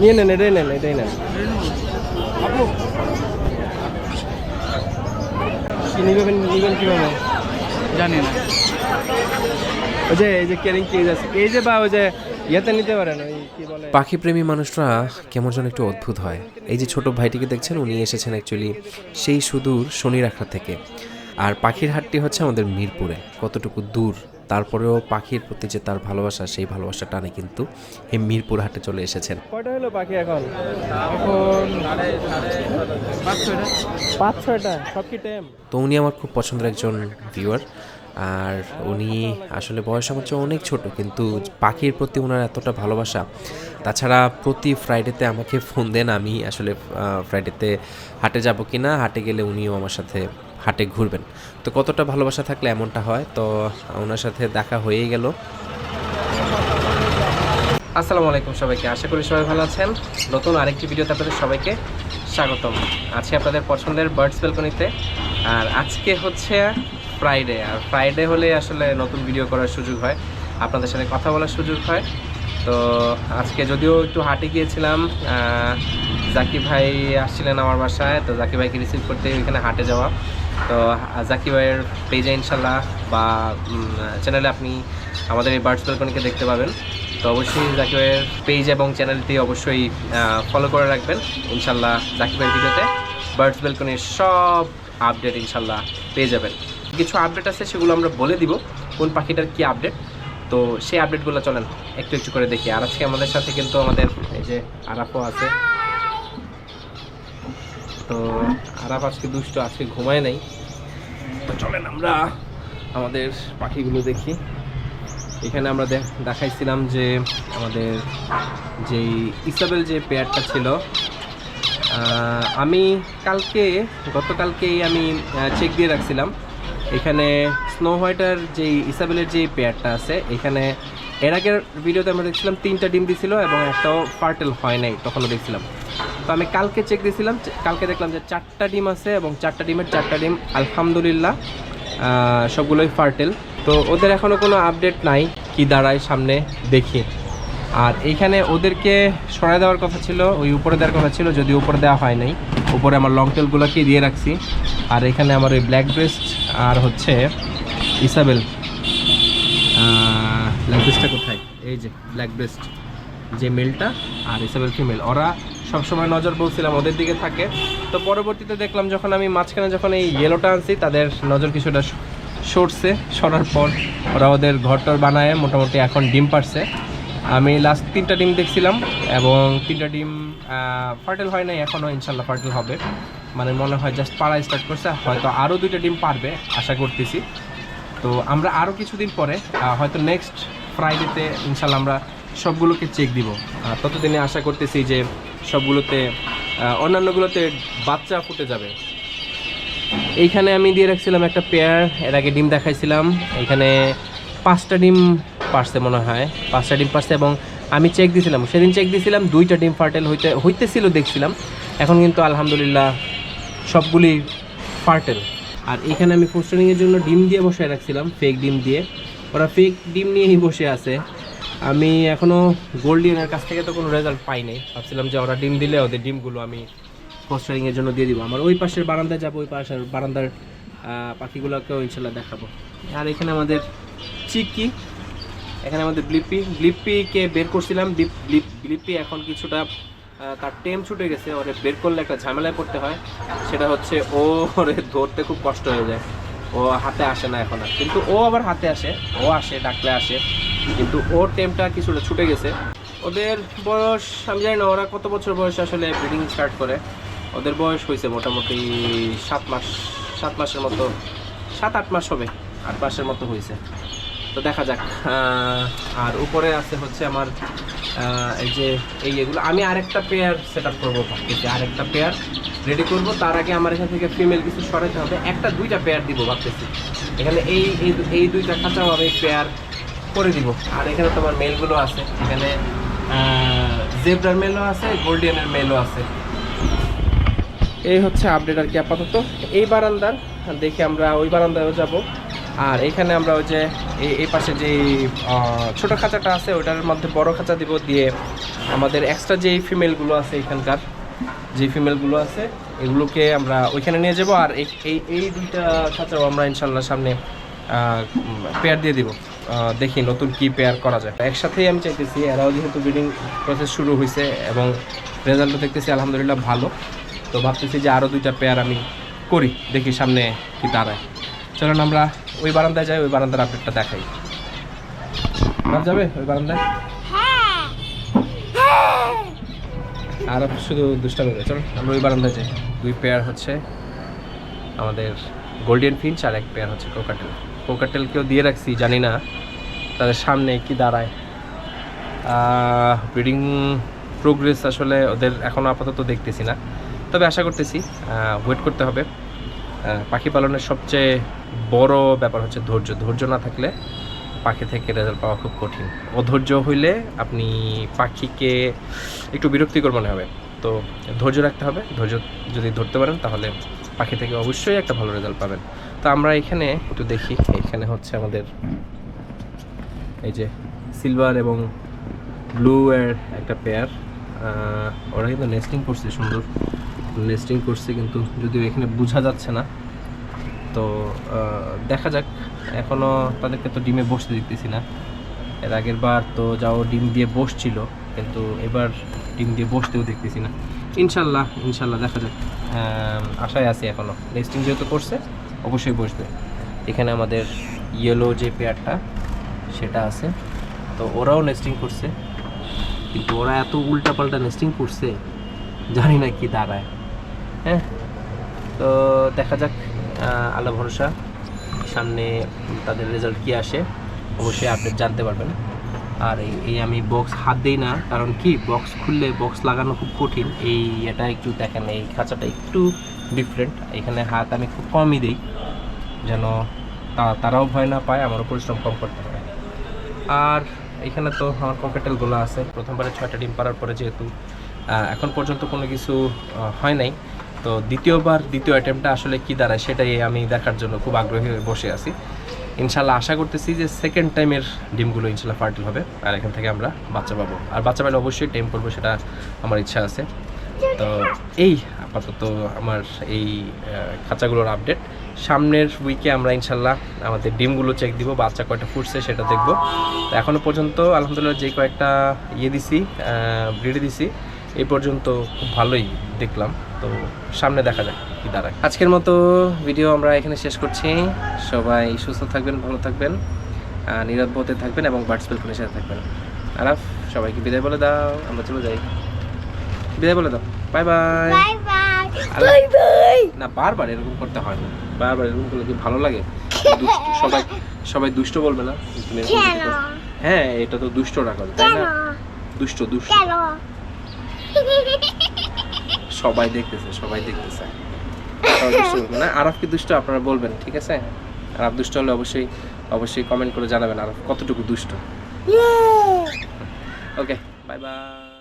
নিয়ে নেন এটাই নেন এটাই নেন কি নিবেন নিবেন কীভাবে জানি না। ওই যে এই যে ক্যারিং কেজ আছে এই যে বা ওই যে ইয়েতে নিতে পারেন ওই কি বলে পাখিপ্রেমী মানুষরা কেমন যেন একটু অদ্ভুত হয়। এই যে ছোট ভাইটিকে দেখছেন উনি এসেছেন অ্যাকচুয়ালি সেই সুদূর শনিরাখা থেকে। আর পাখির হাটটি হচ্ছে আমাদের মিরপুরে কতটুকু দূর। তারপরেও পাখির প্রতি যে তার ভালোবাসা সেই ভালোবাসা টানে কিন্তু এই মিরপুর হাটে চলে এসেছেন। কয়টা হলো পাখি এখন? এখন পাঁচ ছয়টা। পাঁচ ছয়টা? সব কি টাইম তো উনি আমার খুব পছন্দের একজন ভিউয়ার আর উনি আসলে বয়স আমার চেয়ে অনেক ছোট, কিন্তু পাখির প্রতি ওনার এতটা ভালোবাসা। তাছাড়া প্রতি ফ্রাইডেতে আমাকে ফোন দেন, আমি আসলে ফ্রাইডেতে হাটে যাব কি না হাটে গেলে উনিও আমার সাথে হাটে ঘুরবেন। তো কতটা ভালোবাসা থাকলে এমনটা হয়? তো ওনার সাথে দেখা হয়েই গেল। আসসালামু আলাইকুম সবাইকে, আশা করি সবাই ভালো আছেন। নতুন আরেকটি ভিডিওতে আপনাদের সবাইকে স্বাগতম। আছি আপনাদের পছন্দের বার্ডস বেলকনিতে আর আজকে হচ্ছে ফ্রাইডে আর ফ্রাইডে হলে আসলে নতুন ভিডিও করার সুযোগ হয়। আপনাদের সাথে কথা বলার সুযোগ হয়। তো আজকে যদিও একটু হাটে গিয়েছিলাম জাকি ভাই আসছিলেন আমার বাসায়, তো জাকি ভাইকে রিসিভ করতে ওইখানে হাটে যাওয়া। তো জাকি ভাইয়ের পেজে ইনশাল্লাহ বা চ্যানেলে আপনি আমাদের এই বার্ডস বেলকনিকে দেখতে পাবেন। তো অবশ্যই জাকি ভাইয়ের পেজ এবং চ্যানেলটি অবশ্যই ফলো করে রাখবেন। ইনশাল্লাহ জাকি ভাইয়ের ভিডিওতে বার্ডস বেলকনির সব আপডেট ইনশাল্লাহ পেয়ে যাবেন। কিছু আপডেট আছে, সেগুলো আমরা বলে দিব, কোন পাখিটার কি আপডেট তো সেই আপডেটগুলো চলেন, একটু একটু করে দেখি। আর আজকে আমাদের সাথে কিন্তু আমাদের এই যে আরাফও আছে। তো আরাফ আজকে দুষ্ট, আজকে ঘুমায় নাই। তো চলেন আমরা আমাদের পাখিগুলো দেখি। এখানে আমরা দেখাইছিলাম যে আমাদের যেই ইসাবেল যে পেয়ারটা ছিল আমি কালকে, গতকালকেই আমি চেক দিয়ে রাখছিলাম। এখানে স্নো হোয়াইটার যেই ইসাবেলের যে পেয়ারটা আছে, এখানে এর আগের ভিডিওতে আমরা দেখছিলাম তিনটা ডিম দিছিল এবং একটাও ফার্টেল হয় নাই, তখনও দেখছিলাম। তো আমি কালকে চেক দিয়েছিলাম কালকে দেখলাম যে চারটা ডিম আছে এবং চারটা ডিমের চারটা ডিম আলহামদুলিল্লাহ সবগুলোই ফার্টেল তো ওদের এখনও কোনো আপডেট নাই, কি দাঁড়ায় সামনে দেখি। আর এইখানে ওদেরকে সরাই দেওয়ার কথা ছিল, ওই উপরে দেওয়ার কথা ছিল যদি উপরে দেওয়া হয় নাই। উপরে আমার লং টেলগুলোকে দিয়ে রাখছি। আর এখানে আমার ওই ব্ল্যাক ব্রেস্ট আর হচ্ছে ইসাবেল ব্ল্যাক ব্রেস্টটা কোথায়? এই যে ব্ল্যাক ব্রেস্ট যে মেলটা আর ইসাবেল ফিমেল ওরা সবসময় নজর বলছিলাম, ওদের দিকে থাকে। তো পরবর্তীতে দেখলাম যখন আমি মাঝখানে যখন এই ইয়েলোটা আনছি, তাদের নজর কিছুটা সরছে, সরার পর ওরা ওদের ঘরটর বানায়, মোটামুটি এখন ডিম পারছে আমি লাস্ট তিনটা ডিম দেখছিলাম এবং তিনটা ডিম ফার্টেল হয় নাই এখনও ইনশাল্লাহ ফার্টেল হবে। মানে মনে হয় জাস্ট পাড়া স্টার্ট করছে, হয়তো আরও দুইটা ডিম পারবে, আশা করতেছি। তো আমরা আরও কিছুদিন পরে হয়তো নেক্সট ফ্রাইডেতে ইনশাল্লাহ আমরা সবগুলোকে চেক দিব। ততদিনে আশা করতেছি যে সবগুলোতে অন্যান্যগুলোতে বাচ্চা ফুটে যাবে। এইখানে আমি দিয়ে রাখছিলাম একটা পেয়ার এর আগে ডিম দেখাইছিলাম। এখানে পাঁচটা ডিম পারছে মনে হয়, পাঁচটা ডিম পারছে এবং আমি চেক দিয়েছিলাম সেদিন চেক দিয়েছিলাম দুইটা ডিম ফার্টেল হইতে, হইতেছিল দেখছিলাম। এখন কিন্তু আলহামদুলিল্লাহ সবগুলি ফার্টেল আর এখানে আমি পোস্টারিংয়ের জন্য ডিম দিয়ে বসে রাখছিলাম ফেক ডিম দিয়ে। ওরা ফেক ডিম নিয়েই বসে আছে। আমি এখনও গোল্ডিয়ানের কাছ থেকে তো কোনো রেজাল্ট পাই নাই। ভাবছিলাম যে ওরা ডিম দিলে ওদের ডিমগুলো আমি পোস্টারিংয়ের জন্য দিয়ে দিব। আমার ওই পাশের বারান্দায় যাব, ওই পাশের বারান্দার পাখিগুলোকেও ইনশাল্লাহ দেখাবো। আর এখানে আমাদের চিকি এখানে আমাদের ব্লিপি ব্লিপিকে বের করছিলাম। ব্লিপ- ব্লিপ- এখন কিছুটা তার টেম ছুটে গেছে, ওরে বের করলে একটা ঝামেলায় পড়তে হয়। সেটা হচ্ছে, ও ওরে ধরতে খুব কষ্ট হয়ে যায়। ও হাতে আসে না এখন আর। কিন্তু ও আবার হাতে আসে, ও আসে, ডাকলে আসে। কিন্তু ওর টেমটা কিছুটা ছুটে গেছে। ওদের বয়স, আমি জানি না, ওরা কত বছর বয়সে আসলে ব্রিডিং স্টার্ট করে? ওদের বয়স হয়েছে মোটামুটি সাত মাস, সাত মাসের মতো, সাত আট মাস হবে, আট মাসের মতো হয়েছে। তো দেখা যাক। আর উপরে আছে হচ্ছে আমার এই যে এই এগুলো। আমি আরেকটা পেয়ার সেট আপ করব ভাবতেছি, আরেকটা পেয়ার রেডি করব। তার আগে আমার এখান থেকে ফিমেল কিছু সরাতে হবে। একটা, দুইটা পেয়ার দিব ভাবতেছি। এখানে এই এই দুইটা খাঁচাও আমি পেয়ার করে দিব। আর এখানে তোমার মেলগুলো আছে। এখানে জেব্রার মেলও আছে গোল্ডিয়ানের মেলও আছে। এই হচ্ছে আপডেট আর কি আপাতত। এই বারান্দার, দেখি আমরা ওই বারান্দায়ও যাব। আর এখানে আমরা ওই যে এই পাশে যে ছোট খাঁচাটা আছে, ওটার মধ্যে বড় খাঁচা দিব দিয়ে আমাদের এক্সট্রা যেই ফিমেলগুলো আছে এখানকার যে ফিমেলগুলো আছে, এগুলোকে আমরা ওইখানে নিয়ে যাব আর এই, এই- এই দুইটা খাঁচাও আমরা ইনশাল্লাহ সামনে পেয়ার দিয়ে দিব। দেখি নতুন কি পেয়ার করা যায়। একসাথেই আমি চাইতেছি, এরাও যেহেতু ব্রিডিং প্রসেস শুরু হয়েছে এবং রেজাল্টও দেখতেছি আলহামদুলিল্লাহ ভালো। তো ভাবতেছি যে আরও দুইটা পেয়ার আমি করি, দেখি সামনে কি দাঁড়ায়। চলুন আমরা ওই বারান্দায় যাই, ওই বারান্দার আপডেটটা দেখাই। যাবে ওই বারান্দায়? আর শুধু দুষ্টামি করে চলুন আমরা ওই বারান্দায় যাই। দুই পেয়ার হচ্ছে আমাদের গোল্ডেন ফিঞ্চ আর এক পেয়ার হচ্ছে কোকাটেল কোকাটেলকেও দিয়ে রাখছি, জানি না তাদের সামনে কি দাঁড়ায়। ব্রিডিং প্রোগ্রেস আসলে ওদের এখনও আপাতত দেখতেছি না। তবে আশা করতেছি ওয়েট করতে হবে। পাখি পালনের সবচেয়ে বড় ব্যাপার হচ্ছে ধৈর্য। ধৈর্য না থাকলে পাখি থেকে রেজাল্ট পাওয়া খুব কঠিন। অধৈর্য হইলে আপনি পাখিকে একটু বিরক্তিকর মনে হবে। তো ধৈর্য রাখতে হবে। ধৈর্য যদি ধরতে পারেন তাহলে পাখি থেকে অবশ্যই একটা ভালো রেজাল্ট পাবেন। তো আমরা এখানে একটু দেখি। এখানে হচ্ছে আমাদের এই যে সিলভার এবং ব্লু এর একটা পেয়ার ওরা কিন্তু নেস্টিং করছে সুন্দর। নেস্টিং করছে কিন্তু যদিও এখানে বোঝা যাচ্ছে না। তো দেখা যাক। এখনও তাদেরকে তো ডিমে বসতে দিতেছি না। এর আগের বার তো যাও ডিম দিয়ে বসছিল, কিন্তু এবার ডিম দিয়ে বসতেও দেখতেছি না। ইনশাল্লাহ ইনশাল্লাহ, দেখা যাক। আশায় আছি এখনও নেস্টিং যেহেতু করছে, অবশ্যই বসবে। এখানে আমাদের ইয়েলো যে পেয়ারটা, সেটা আছে। তো ওরাও নেস্টিং করছে। কিন্তু ওরা এত উল্টাপাল্টা নেস্টিং করছে, জানি না কি দাঁড়ায়। হ্যাঁ? তো দেখা যাক আল্লাহ ভরসা, সামনে তাদের রেজাল্ট কি আসে, অবশ্যই আপডেট জানতে পারবেন। আর এই আমি বক্স হাত দিই না, কারণ কি বক্স খুললে বক্স লাগানো খুব কঠিন। এই এটা একটু দেখেন, এই খাঁচাটা একটু ডিফারেন্ট এখানে হাত আমি খুব কমই দিই, যেন তারাও ভয় না পায়, আমারও পরিশ্রম কম করতে হয় আর এখানে তো আমার ককেটেলগুলো আছে। প্রথমবারে ছয়টা ডিম পাড়ার পরে যেহেতু এখন পর্যন্ত কোনো কিছু হয় নাই। তো দ্বিতীয়বার, দ্বিতীয় অ্যাটেম্পটা আসলে কি দাঁড়ায় সেটাই আমি দেখার জন্য খুব আগ্রহী হয়ে বসে আছি। ইনশাল্লাহ আশা করতেছি যে সেকেন্ড টাইমের ডিমগুলো ইনশাল্লাহ ফার্টিল হবে, আর এখান থেকে আমরা বাচ্চা পাবো। আর বাচ্চা পেলে অবশ্যই টাইম করব, সেটা আমার ইচ্ছা আছে। তো এই আপাতত আমার এই খাঁচাগুলোর আপডেট সামনের উইকে আমরা ইনশাল্লাহ আমাদের ডিমগুলো চেক দিব, বাচ্চা কয়টা ফুটছে সেটা দেখব। তো এখনও পর্যন্ত আলহামদুলিল্লাহ যে কয়েকটা ইয়ে দিছি ব্রিডে দিছি, এই পর্যন্ত খুব ভালোই দেখলাম। তো সামনে দেখা যাক কি দাঁড়ায়। আজকের মতো ভিডিও আমরা এখানে শেষ করছি। সবাই সুস্থ থাকবেন ভালো থাকবেন নিরাপদে থাকবেন এবং বার্ডস ফোনের সাথে থাকবেন। আরাফ সবাইকে বিদায় বলে দাও। আমরা চলে যাই। বিদায় বলে দাও। বাই বাই না বারবার এরকম করতে হয় না। বারবার এরকম করলে কি ভালো লাগে? সবাই সবাই দুষ্ট বলবে না? তুমি। হ্যাঁ এটা তো দুষ্ট রাখা তাই না? দুষ্ট দুষ্ট। সবাই দেখতেছে সবাই দেখতেছে। মানে আরফ কি দুষ্ট? আপনারা বলবেন ঠিক আছে? আরফ দুষ্ট হলে অবশ্যই অবশ্যই কমেন্ট করে জানাবেন আরফ কতটুকু দুষ্ট। Okay bye bye